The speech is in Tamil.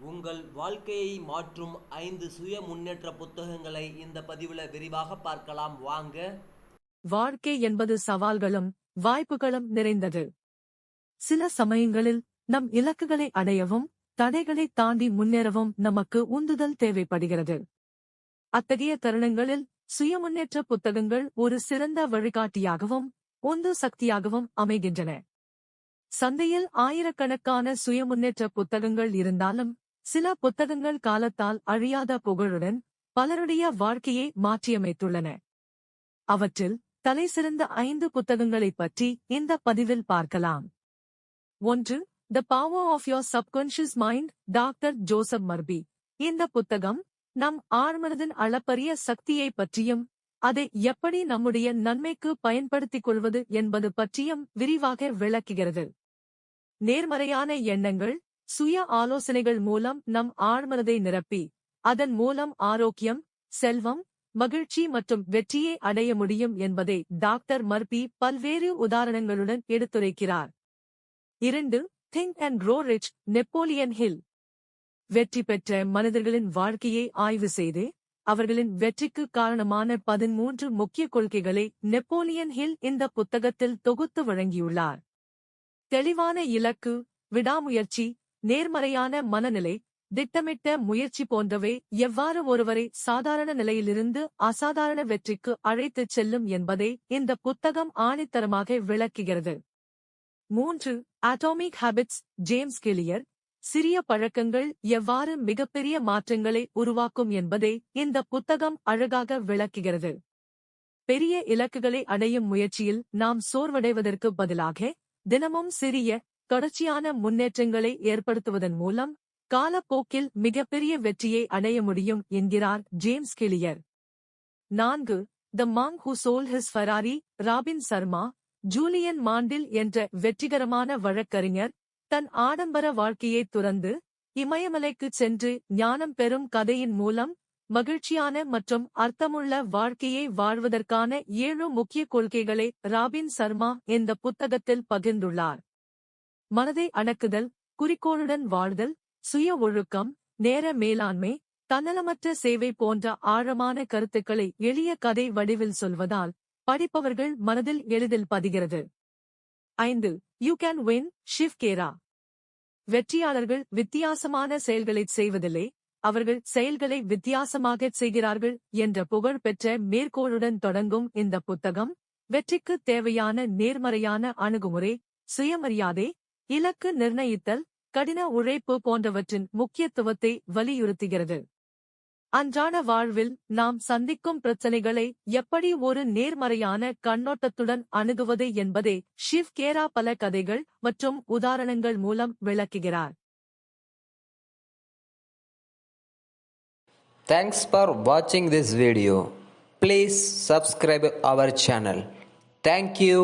உங்கள் வாழ்க்கையை மாற்றும் ஐந்து சுய முன்னேற்ற புத்தகங்களை இந்த பதிவில் விரிவாக பார்க்கலாம். வாங்க. வாழ்க்கை என்பது சவால்களும் வாய்ப்புகளும் நிறைந்தது. சில சமயங்களில் நம் இலக்குகளை அடையவும் தடைகளை தாண்டி முன்னேறவும் நமக்கு உந்துதல் தேவைப்படுகிறது. அத்தகைய தருணங்களில் சுய முன்னேற்ற புத்தகங்கள் ஒரு சிறந்த வழிகாட்டியாகவும் உந்து சக்தியாகவும் அமைகின்றன. சந்தையில் ஆயிரக்கணக்கான சுய முன்னேற்ற புத்தகங்கள் இருந்தாலும் சில புத்தகங்கள் காலத்தால் அழியாத புகழுடன் பலருடைய வாழ்க்கையை மாற்றியமைத்துள்ளன. அவற்றில் தலைசிறந்த ஐந்து புத்தகங்களைப் பற்றி இந்த பதிவில் பார்க்கலாம். ஒன்று the power of your subconscious mind doctor Joseph Murphy இந்த புத்தகம் நம் ஆழ்மனதின் அளப்பரிய சக்தியை பற்றியும் அதை எப்படி நம்முடைய நன்மைக்கு பயன்படுத்திக் கொள்வது என்பது பற்றியும் விரிவாக விளக்குகிறது. நேர்மறையான எண்ணங்கள் சுய ஆலோசனைகள் மூலம் நம் ஆழ்மனதை நிரப்பி அதன் மூலம் ஆரோக்கியம் செல்வம் மகிழ்ச்சி மற்றும் வெற்றியை அடைய முடியும் என்பதை டாக்டர் மர்பி பல்வேறு உதாரணங்களுடன் எடுத்துரைக்கிறார். இரண்டு think and grow rich Napoleon Hill வெற்றி பெற்ற மனிதர்களின் வாழ்க்கையை ஆய்வு செய்து அவர்களின் வெற்றிக்கு காரணமான பதிமூன்று முக்கிய கொள்கைகளை நெப்போலியன் ஹில் இந்த புத்தகத்தில் தொகுத்து வழங்கியுள்ளார். தெளிவான இலக்கு விடாமுயற்சி நேர்மறையான மனநிலை திட்டமிட்ட முயற்சி போன்றவை எவ்வாறு ஒருவரை சாதாரண நிலையிலிருந்து அசாதாரண வெற்றிக்கு அழைத்துச் செல்லும் என்பதை இந்த புத்தகம் ஆணித்தரமாக விளக்குகிறது. மூன்று அட்டாமிக் ஹாபிட்ஸ் ஜேம்ஸ் கிளியர் சிறிய பழக்கங்கள் எவ்வாறு மிகப்பெரிய மாற்றங்களை உருவாக்கும் என்பதை இந்த புத்தகம் அழகாக விளக்குகிறது. பெரிய இலக்குகளை அடையும் முயற்சியில் நாம் சோர்வடைவதற்கு பதிலாக தினமும் சிறிய தொடர்ச்சியான முன்னேற்றங்களை ஏற்படுத்துவதன் மூலம் காலப்போக்கில் மிகப்பெரிய வெற்றியை அடைய முடியும் என்கிறார் ஜேம்ஸ் கிளியர். நான்கு the monk who sold his Ferrari Robin Sharma Julian Mantle என்ற வெற்றிகரமான வழக்கறிஞர் தன் ஆடம்பர வாழ்க்கையை துறந்து இமயமலைக்குச் சென்று ஞானம் பெறும் கதையின் மூலம் மகிழ்ச்சியான மற்றும் அர்த்தமுள்ள வாழ்க்கையை வாழ்வதற்கான ஏழு முக்கிய கொள்கைகளை ராபின் சர்மா இந்த புத்தகத்தில் பகிர்ந்துள்ளார். மனதை அடக்குதல் குறிக்கோளுடன் வாழ்தல் சுய ஒழுக்கம் நேர மேலாண்மை தன்னலமற்ற சேவை போன்ற ஆழமான கருத்துக்களை எளிய கதை வடிவில் சொல்வதால் படிப்பவர்கள் மனதில் எளிதில் பதிகிறது. ஐந்து you can win Shiv Khera வெற்றியாளர்கள் வித்தியாசமான செயல்களைச் செய்வதில்லை அவர்கள் செயல்களை வித்தியாசமாகச் செய்கிறார்கள் என்ற புகழ் பெற்ற மேற்கோளுடன் தொடங்கும் இந்த புத்தகம் வெற்றிக்கு தேவையான நேர்மறையான அணுகுமுறை சுயமரியாதை இலக்கு நிர்ணயித்தல் கடின உழைப்பு போன்றவற்றின் முக்கியத்துவத்தை வலியுறுத்துகிறது. அன்றாட வாழ்வில் நாம் சந்திக்கும் பிரச்சனைகளை எப்படி ஒரு நேர்மறையான கண்ணோட்டத்துடன் அணுகுவது என்பதை ஷிவ் கேரா பல கதைகள் மற்றும் உதாரணங்கள் மூலம் விளக்குகிறார். தேங்க்ஸ் ஃபார் வாட்சிங் திஸ் வீடியோ ப்ளீஸ் சப்ஸ்கிரைப் அவர் சேனல் தேங்க்யூ.